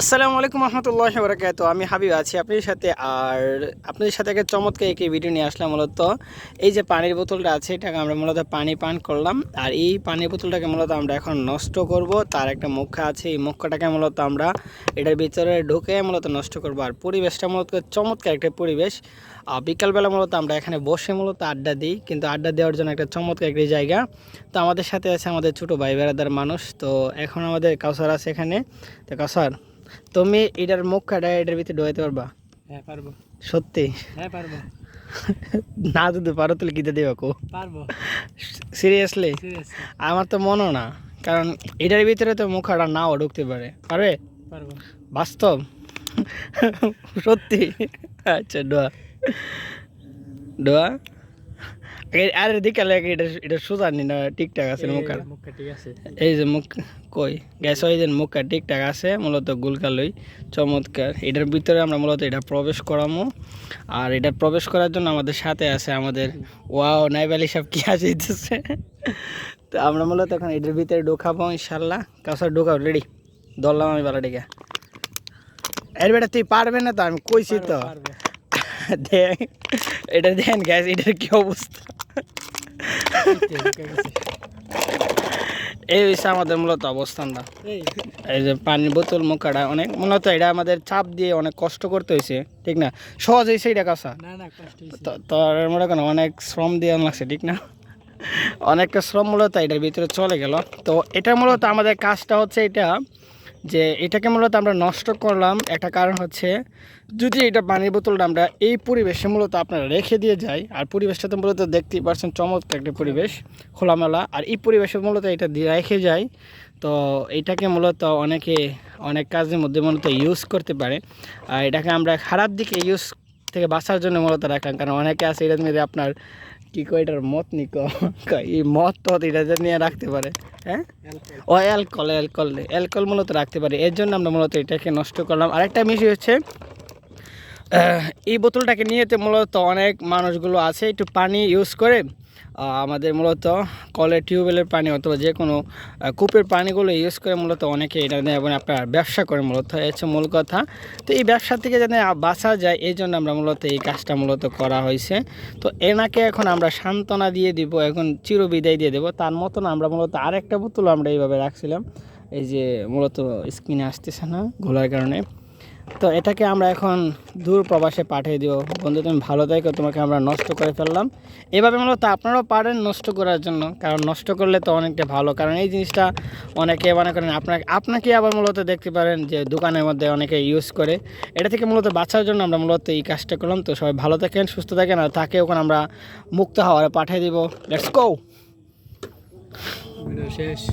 আসসালামু আলাইকুম রহমতুল্লাহ বরকাত আমি হাবিব আছি আপনাদের সাথে, আর আপনাদের সাথে একটা চমৎকার একটি ভিডিও নিয়ে আসলাম মূলত। এই যে পানির বোতলটা আছে, এটাকে আমরা মূলত পানি পান করলাম। আর এই পানির বোতলটাকে মূলত আমরা এখন নষ্ট করব। তার একটা মুখা আছে, এই মুখাটাকে মূলত আমরা এটার ভিতরে ঢুকে মূলত নষ্ট করব। আর পরিবেশটা মূলত চমৎকার একটা পরিবেশ। বিকালবেলা মূলত আমরা এখানে বসে মূলত আড্ডা দিই, কিন্তু আড্ডা দেওয়ার জন্য একটা চমৎকার একটি জায়গা। তো আমাদের সাথে আছে আমাদের ছোটো ভাই বেড়াদার মানুষ। তো এখন আমাদের কাউসার আছে এখানে। তো কাউসার তুমি এটার মুখ কাটা এটার ভিতরে ঢোয়াইতে পারবা? হ্যাঁ পারব। সত্যি? হ্যাঁ পারব। না যদি পারো তাহলে কিতে দেবে কো। পারব। সিরিয়াসলি আমার তো মনও না কারণ এটার ভিতরে তো মুখ কাটা নাও ঢুকতে পারে। পারবে? পারব। বাস্তব? সত্যি? আচ্ছা ডোয়া ডোয়া আর দিকে লাগে এটা এটা সোজা নি না ঠিকঠাক আছে মুখ মুখটা ঠিক আছে। এই যে মুখ কই? গ্যাস ওই যে মুখটা ঠিকঠাক আছে মূলত গুলকালই চমৎকার। এটার ভিতরে আমরা মূলত এটা প্রবেশ করামো। আর এটা প্রবেশ করার জন্য আমাদের সাথে আছে আমাদের ওয়াও নাইবালি সব কি আছে দিতেছে? তো আমরা মূলত এখন এটার ভিতরে ঢোকাবো ইনশাল্লাহ। কাউসার ঢোকাও রেডি ধরলাম আমি বালা ডেকে এর বেটা তুই পারবে না তো? আমি কইছি তো। দেখ এটা দেন গ্যাস এটার কি অবস্থা? এই হচ্ছে আমাদের মূলত অবস্থানটা। এই। যে পানির বোতল মুখাটা অনেক মূলত এটা আমাদের চাপ দিয়ে অনেক কষ্ট করতে হয়েছে ঠিক না? সহজ হয়েছে এটা কাঁচা? তোর মনে করেন অনেক শ্রম দিয়ে লাগছে ঠিক না? অনেকটা শ্রম মূলত এটার ভিতরে চলে গেল। তো এটা মূলত আমাদের কাজটা হচ্ছে এটা যে এটাকে মূলত আমরা নষ্ট করলাম। একটা কারণ হচ্ছে, যদি এটা পানির বোতলটা আমরা এই পরিবেশে মূলত আপনারা রেখে দিয়ে যাই, আর পরিবেশটা তো মূলত দেখতেই পারছেন চমৎকার একটা পরিবেশ, খোলামেলা, আর এই পরিবেশে মূলত এটা দিয়ে রেখে যায় তো এটাকে মূলত অনেকে, অনেক কাজের মধ্যে মূলত ইউজ করতে পারে। আর এটাকে আমরা খারাপ দিকে ইউজ থেকে বাঁচার জন্য মূলত রাখলাম, কারণ অনেকে আছে এটা নিয়ে আপনার কি কয় এটার মত নি এই মত তত এটা যে নিয়ে রাখতে পারে হ্যাঁ? ও অ্যালকল অ্যালকল অ্যালকল মূলত রাখতে পারে। এর জন্য আমরা মূলত এটাকে নষ্ট করলাম। আরেকটা বিষয় হচ্ছে এই বোতলটাকে নিয়ে মূলত অনেক মানুষগুলো আছে, একটু পানি ইউজ করে আমাদের মূলত কলের টিউবওয়েলের পানি অথবা যে কোনো কূপের পানিগুলো ইউজ করে মূলত অনেকে এটা নিয়ে এবং আপনার ব্যবসা করে মূলত হচ্ছে মূল কথা। তো এই ব্যবসা থেকে যাতে বাঁচা যায়, এই জন্য আমরা মূলত এই কাজটা মূলত করা হয়েছে। তো এনাকে এখন আমরা সান্ত্বনা দিয়ে দিব, এখন চিরবিদায় দিয়ে দেবো। তার মতন আমরা মূলত আরেকটা বোতল আমরা এইভাবে রাখছিলাম। এই যে মূলত স্ক্রিনে আসতেছে না, ঘোলার কারণে। তো এটাকে আমরা এখন দূর প্রবাসে পাঠিয়ে দিব। বন্ধু, তুমি ভালো থেকো, তোমাকে আমরা নষ্ট করে ফেললাম। এভাবে মূলত আপনারাও পারেন নষ্ট করার জন্য, কারণ নষ্ট করলে তো অনেকটা ভালো। কারণ এই জিনিসটা অনেকে মনে করেন আপনাকে আপনাকে আবার মূলত দেখতে পারেন যে দোকানের মধ্যে অনেকে ইউজ করে। এটা থেকে মূলত বাঁচার জন্য আমরা মূলত এই কাজটা করলাম। তো সবাই ভালো থাকেন, সুস্থ থাকেন, আর তাকে ওখানে আমরা মুক্ত হওয়ার পাঠিয়ে দিব। লেটস গো শেষ।